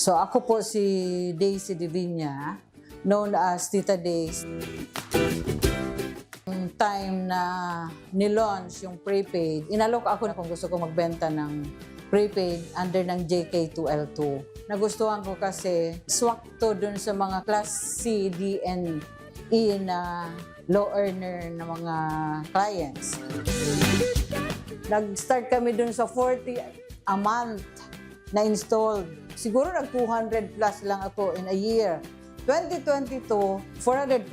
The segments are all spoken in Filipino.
So ako po si Daisy Divina, known as Tita Days. Yung time na nilaunch yung prepaid, inalok ako na kung gusto ko magbenta ng prepaid under ng JK2L2. Nagustuhan ko kasi swak to dun sa mga class C, D, and E na low earner na mga clients. Nag-start kami dun sa 40 a month na installed. Siguro nag 200 plus lang ako in a year. 2022, 400%,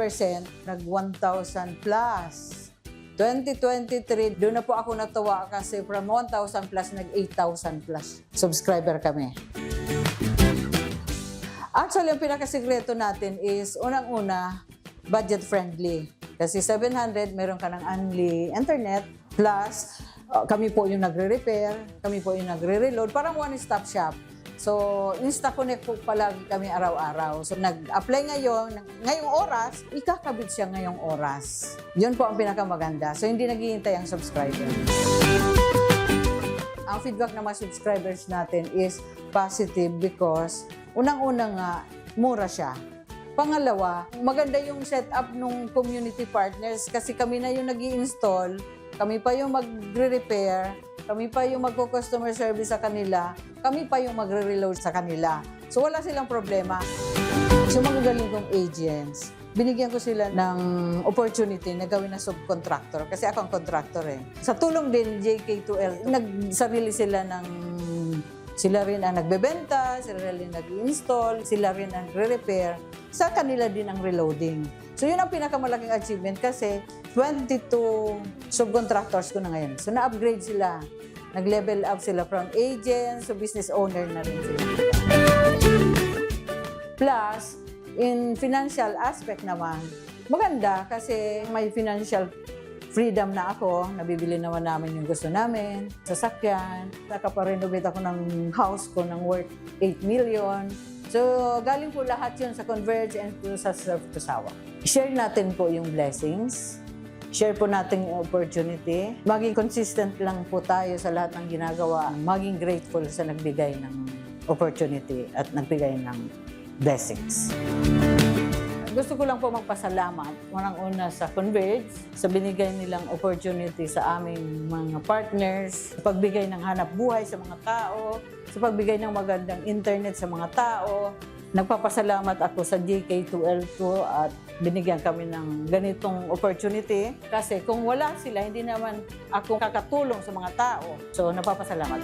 nag 1,000 plus. 2023, doon na po ako natuwa kasi from 1,000 plus, nag 8,000 plus subscriber kami. Actually, ang pinakasikreto natin is, unang-una, budget friendly. Kasi 700, meron ka ng only internet, plus uh, kami po yung nagre-repair, kami po yung nagre-reload, parang one-stop shop. So, Insta-connect po palagi kami araw-araw. So, nag-apply ngayon, ngayong oras, ikakabit siya ngayong oras. Yun po ang pinakamaganda. So, hindi naghihintay ang subscriber. Ang feedback ng mga subscribers natin is positive because unang-una nga, mura siya. Pangalawa, maganda yung setup ng community partners kasi kami na yung nag install kami pa yung magre-repair, kami pa yung magko-customer service sa kanila, kami pa yung magre-reload sa kanila. So wala silang problema. So mga galing kong agents, binigyan ko sila ng opportunity na gawin na subcontractor kasi ako ang contractor eh. Sa tulong din JK2L, nagsarili sila ng sila rin ang nagbebenta, sila rin nag-install, sila rin ang re-repair. Sa kanila din ang reloading. So yun ang pinakamalaking achievement kasi 22 subcontractors ko na ngayon. So na-upgrade sila. Nag-level up sila from agent to business owner na rin sila. Plus, in financial aspect naman, maganda kasi may financial freedom na ako. Nabibili naman namin yung gusto namin. Sasakyan. Nakaparenovate ako ng house ko ng worth 8 million. So, galing po lahat yun sa Converge and to sa Serve to. Share natin po yung blessings. Share po natin yung opportunity. Maging consistent lang po tayo sa lahat ng ginagawa. Maging grateful sa nagbigay ng opportunity at nagbigay ng blessings. Gusto ko lang po magpasalamat, unang-una sa Converge, sa binigay nilang opportunity sa aming mga partners, sa pagbigay ng hanap buhay sa mga tao, sa pagbigay ng magandang internet sa mga tao. Nagpapasalamat ako sa JK2L2 at binigyan kami ng ganitong opportunity kasi kung wala sila, hindi naman ako kakatulong sa mga tao. So, napapasalamat.